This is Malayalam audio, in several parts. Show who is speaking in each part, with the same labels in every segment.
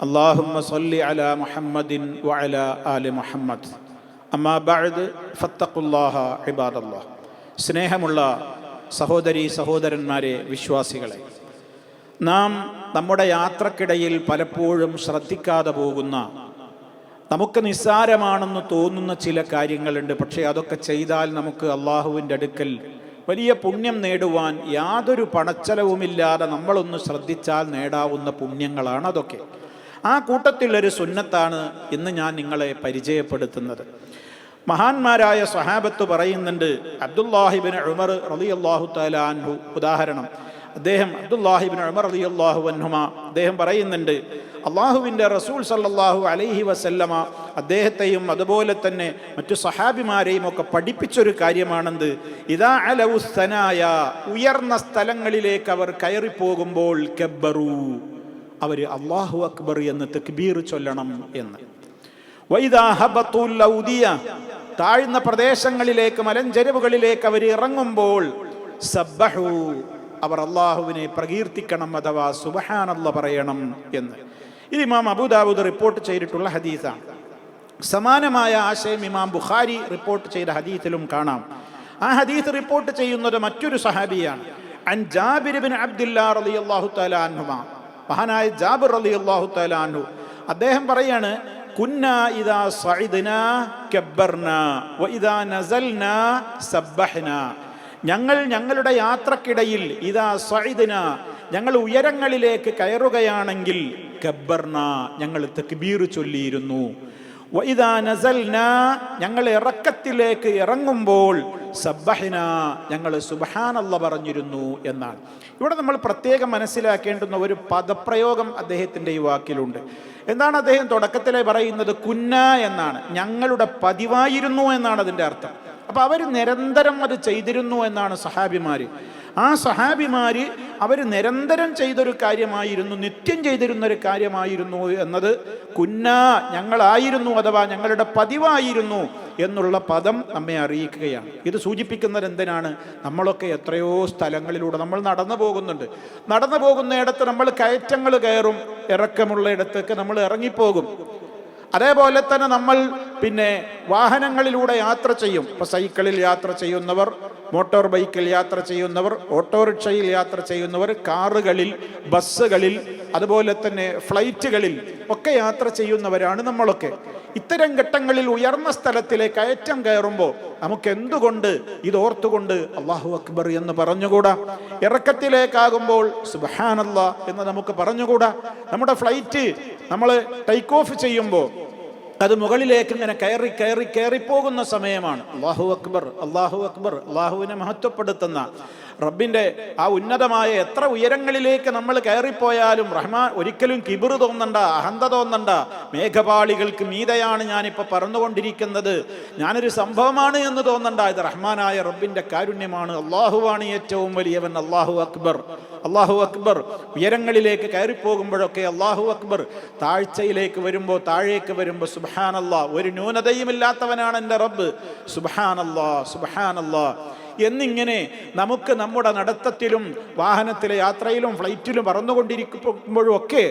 Speaker 1: اللهم صل على محمد وعلى آل محمد أما بعد فاتقوا الله عباد الله സ്നേഹമുള്ള സഹോദരി സഹോദരന്മാരെ വിശ്വാസികളെ നാം നമ്മുടെ യാത്രക്കിടയിൽ പലപ്പോഴും ശ്രദ്ധിക്കാതെ പോകുന്ന നമുക്ക് നിസ്സാരമാണെന്ന് തോന്നുന്ന ചില കാര്യങ്ങളുണ്ട് പക്ഷേ അതൊക്കെ ചെയ്താൽ നമുക്ക് അള്ളാഹുവിൻ്റെ അടുക്കൽ വലിയ പുണ്യം നേടുവാൻ യാതൊരു പണച്ചലവുമില്ലാതെ നമ്മളൊന്ന് ശ്രദ്ധിച്ചാൽ നേടാവുന്ന പുണ്യങ്ങളാണ് അതൊക്കെ ആ കൂട്ടത്തിലൊരു സുന്നത്താണ് ഇന്ന് ഞാൻ നിങ്ങളെ പരിചയപ്പെടുത്തുന്നത്. മഹാന്മാരായ സ്വഹാബത്ത് പറയുന്നുണ്ട് അബ്ദുല്ലാഹിബിൻ ഉമർ റലി അള്ളാഹു തലാൻഹു ഉദാഹരണം അദ്ദേഹം അബ്ദുല്ലാഹിബിൻ ഉമർ റലി അള്ളാഹു അൻഹുമ. അദ്ദേഹം പറയുന്നുണ്ട് അള്ളാഹുവിന്റെ റസൂൽ സല്ലാഹു അലൈഹി വസല്ലമ അദ്ദേഹത്തെയും അതുപോലെ തന്നെ മറ്റു സഹാബിമാരെയും ഒക്കെ പഠിപ്പിച്ചൊരു കാര്യമാണെന്ത് ഇതാ അലവുസ്തനായ ഉയർന്ന സ്ഥലങ്ങളിലേക്ക് അവർ കയറിപ്പോകുമ്പോൾ കബ്ബറു. അവർ അള്ളാഹു അക്ബർ എന്ന് തക്ബീർ ചൊല്ലണം എന്ന്. താഴ്ന്ന പ്രദേശങ്ങളിലേക്ക് മലഞ്ചെരുവുകളിലേക്ക് അവർ ഇറങ്ങുമ്പോൾ സബ്ബഹു അവർ അള്ളാഹുവിനെ പ്രകീർത്തിക്കണം അഥവാ സുബഹാനല്ല പറയണം എന്ന്. ഇത് ഇമാം അബുദാബുദ് റിപ്പോർട്ട് ചെയ്തിട്ടുള്ള ഹദീസാണ്. സമാനമായ ആശയം ഇമാം ബുഖാരി റിപ്പോർട്ട് ചെയ്ത ഹദീസിലും കാണാം. ആ ഹദീസ് റിപ്പോർട്ട് ചെയ്യുന്നത് മറ്റൊരു സഹാബിയാണ്. അൻ ജാബിർ ബിൻ അബ്ദുല്ലാ റളിയല്ലാഹു തആല അൻഹുമ. മഹാനായ ജാബിർ അലി അള്ളാഹു അൻഹു അദ്ദേഹം പറയാണ് സഇദ്ന വ ഞങ്ങൾ ഞങ്ങളുടെ യാത്രക്കിടയിൽ ഇതാ സൈദിന ഞങ്ങൾ ഉയരങ്ങളിലേക്ക് കയറുകയാണെങ്കിൽ കബ്ബർന ഞങ്ങൾ തക്ബീർ ചൊല്ലിയിരുന്നു. വഇദാ നസൽന ഞങ്ങൾ ഇറക്കത്തിലേക്ക് ഇറങ്ങുമ്പോൾ സബ്ബഹിന ഞങ്ങൾ സുബഹാനല്ല പറഞ്ഞിരുന്നു എന്നാണ്. ഇവിടെ നമ്മൾ പ്രത്യേകം മനസ്സിലാക്കേണ്ടുന്ന ഒരു പദപ്രയോഗം അദ്ദേഹത്തിന്റെ ഈ വാക്കിലുണ്ട്. എന്താണ് അദ്ദേഹം തുടക്കത്തിലെ പറയുന്നത്? കുന്ന എന്നാണ്. ഞങ്ങളുടെ പതിവായിരുന്നു എന്നാണ് അതിന്റെ അർത്ഥം. അപ്പോൾ അവർ നിരന്തരം അത് ചെയ്തിരുന്നു എന്നാണ് സഹാബിമാർ ആ സഹാബിമാർ അവർ നിരന്തരം ചെയ്തൊരു കാര്യമായിരുന്നു നിത്യം ചെയ്തിരുന്നൊരു കാര്യമായിരുന്നു എന്നത് കുന്ന ഞങ്ങളായിരുന്നു അഥവാ ഞങ്ങളുടെ പതിവായിരുന്നു എന്നുള്ള പദം നമ്മെ അറിയിക്കുകയാണ്. ഇത് സൂചിപ്പിക്കുന്നത് എന്തിനാണ്? നമ്മളൊക്കെ എത്രയോ സ്ഥലങ്ങളിലൂടെ നമ്മൾ നടന്നു പോകുന്നുണ്ട്. നടന്നു പോകുന്നിടത്ത് നമ്മൾ കയറ്റങ്ങൾ കയറും ഇറക്കമുള്ള ഇടത്തൊക്കെ നമ്മൾ ഇറങ്ങിപ്പോകും. അതേപോലെ തന്നെ നമ്മൾ പിന്നെ വാഹനങ്ങളിലൂടെ യാത്ര ചെയ്യും. ഇപ്പൊ സൈക്കിളിൽ യാത്ര ചെയ്യുന്നവർ മോട്ടോർ ബൈക്കിൽ യാത്ര ചെയ്യുന്നവർ ഓട്ടോറിക്ഷയിൽ യാത്ര ചെയ്യുന്നവർ കാറുകളിൽ ബസ്സുകളിൽ അതുപോലെ തന്നെ ഫ്ലൈറ്റുകളിൽ ഒക്കെ യാത്ര ചെയ്യുന്നവരാണ് നമ്മളൊക്കെ. ഇത്തരം ഘട്ടങ്ങളിൽ ഉയർന്ന സ്ഥലത്തിലെ കയറ്റം കയറുമ്പോൾ നമുക്ക് എന്തുകൊണ്ട് ഇത് ഓർത്തുകൊണ്ട് അള്ളാഹു അക്ബർ എന്ന് പറഞ്ഞുകൂടാ? ഇറക്കത്തിലേക്കാകുമ്പോൾ സുബഹാനല്ല എന്ന് നമുക്ക് പറഞ്ഞുകൂടാ? നമ്മുടെ ഫ്ലൈറ്റ് നമ്മൾ ടേക്ക് ഓഫ് ചെയ്യുമ്പോൾ അത് മുകളിലേക്ക് ഇങ്ങനെ കയറി കയറി കയറി പോകുന്ന സമയമാണ്. അള്ളാഹു അക്ബർ അള്ളാഹു അക്ബർ അള്ളാഹുവിനെ മഹത്വപ്പെടുത്തുന്ന റബ്ബിന്റെ ആ ഉന്നതമായ എത്ര ഉയരങ്ങളിലേക്ക് നമ്മൾ കയറിപ്പോയാലും റഹ്മാൻ ഒരിക്കലും കിബിർ തോന്നണ്ട അഹന്ത തോന്നണ്ട. മേഘപാളികൾക്ക് മീതയാണ് ഞാനിപ്പോൾ പറന്നുകൊണ്ടിരിക്കുന്നത്. ഞാനൊരു സംഭവമാണ് എന്ന് തോന്നണ്ട. ഇത് റഹ്മാനായ റബ്ബിന്റെ കാരുണ്യമാണ്. അള്ളാഹുവാണ് ഏറ്റവും വലിയവൻ. അള്ളാഹു അക്ബർ. അള്ളാഹു അക്ബർ. ഉയരങ്ങളിലേക്ക് കയറിപ്പോകുമ്പോഴൊക്കെ അള്ളാഹു അക്ബർ താഴ്ചയിലേക്ക് വരുമ്പോൾ താഴേക്ക് വരുമ്പോൾ സുബഹാനല്ലാ ഒരു ന്യൂനതയും ഇല്ലാത്തവനാണ് എന്റെ റബ്ബ്. സുബഹാനല്ലാ സുബഹാനല്ലാ. എന്നിങ്ങനെ നമുക്ക് നമ്മുടെ നടത്തത്തിലും വാഹനത്തിലെ യാത്രയിലും ഫ്ലൈറ്റിലും പറന്നുകൊണ്ടിരിക്കുമ്പോഴും ഒക്കെ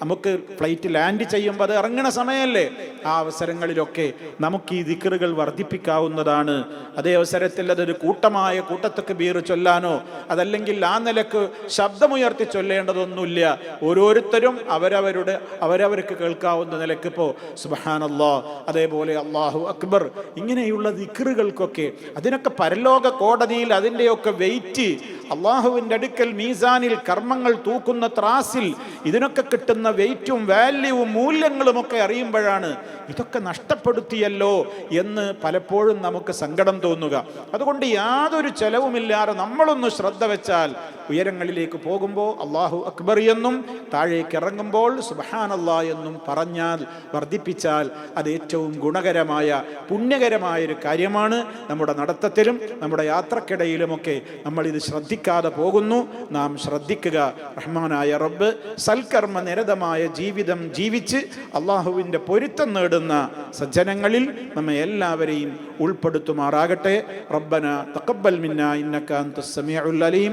Speaker 1: നമുക്ക് ഫ്ലൈറ്റ് ലാൻഡ് ചെയ്യുമ്പോൾ അത് ഇറങ്ങണ സമയമല്ലേ? ആ അവസരങ്ങളിലൊക്കെ നമുക്ക് ഈ ദിക്കറുകൾ വർദ്ധിപ്പിക്കാവുന്നതാണ്. അതേ അവസരത്തിൽ അതൊരു കൂട്ടമായ കൂട്ടത്തൊക്കെ ബീർ ചൊല്ലാനോ അതല്ലെങ്കിൽ ആ നിലയ്ക്ക് ശബ്ദമുയർത്തി ചൊല്ലേണ്ടതൊന്നുമില്ല. ഓരോരുത്തരും അവരവരുടെ അവരവർക്ക് കേൾക്കാവുന്ന നിലയ്ക്ക് ഇപ്പോൾ സുബഹാനല്ലാ അതേപോലെ അള്ളാഹു അക്ബർ ഇങ്ങനെയുള്ള ദിക്കറുകൾക്കൊക്കെ അതിനൊക്കെ പരലോക കോടതിയിൽ അതിന്റെയൊക്കെ വെയിറ്റ് അള്ളാഹുവിന്റെ അടുക്കൽ മീസാനിൽ കർമ്മങ്ങൾ തൂക്കുന്ന ത്രാസിൽ ഇതിനൊക്കെ കിട്ടുന്ന വെയിറ്റും വാല്യൂവും മൂല്യങ്ങളും ഒക്കെ അറിയുമ്പോഴാണ് ഇതൊക്കെ നഷ്ടപ്പെടുത്തിയല്ലോ എന്ന് പലപ്പോഴും നമുക്ക് സങ്കടം തോന്നുക. അതുകൊണ്ട് യാതൊരു ചെലവുമില്ലാതെ നമ്മളൊന്ന് ശ്രദ്ധ വെച്ചാൽ ഉയരങ്ങളിലേക്ക് പോകുമ്പോൾ അള്ളാഹു അക്ബർ എന്നും താഴേക്ക് ഇറങ്ങുമ്പോൾ സുബഹാനല്ലാ എന്നും പറഞ്ഞാൽ വർദ്ധിപ്പിച്ചാൽ അത് ഏറ്റവും ഗുണകരമായ പുണ്യകരമായ ഒരു കാര്യമാണ്. നമ്മുടെ നടത്തത്തിലും നമ്മുടെ യാത്രക്കിടയിലുമൊക്കെ നമ്മൾ ഇത് ശ്രദ്ധിക്കാതെ പോകുന്നു. നാം ശ്രദ്ധിക്കുക റഹ്മാനായ റബ്ബ് സൽക്കർമ്മ നിരതമായ ജീവിതം ജീവിച്ച് അള്ളാഹുവിന്റെ പൊരുത്തം നേടുന്ന സജ്ജനങ്ങളിൽ നമ്മെ എല്ലാവരെയും ഉൾപ്പെടുത്തുമാറാകട്ടെ. റബ്ബന തഖബ്ബൽ മിന്ന ഇന്നക അൻതസ് സമീഉൽ അലീം.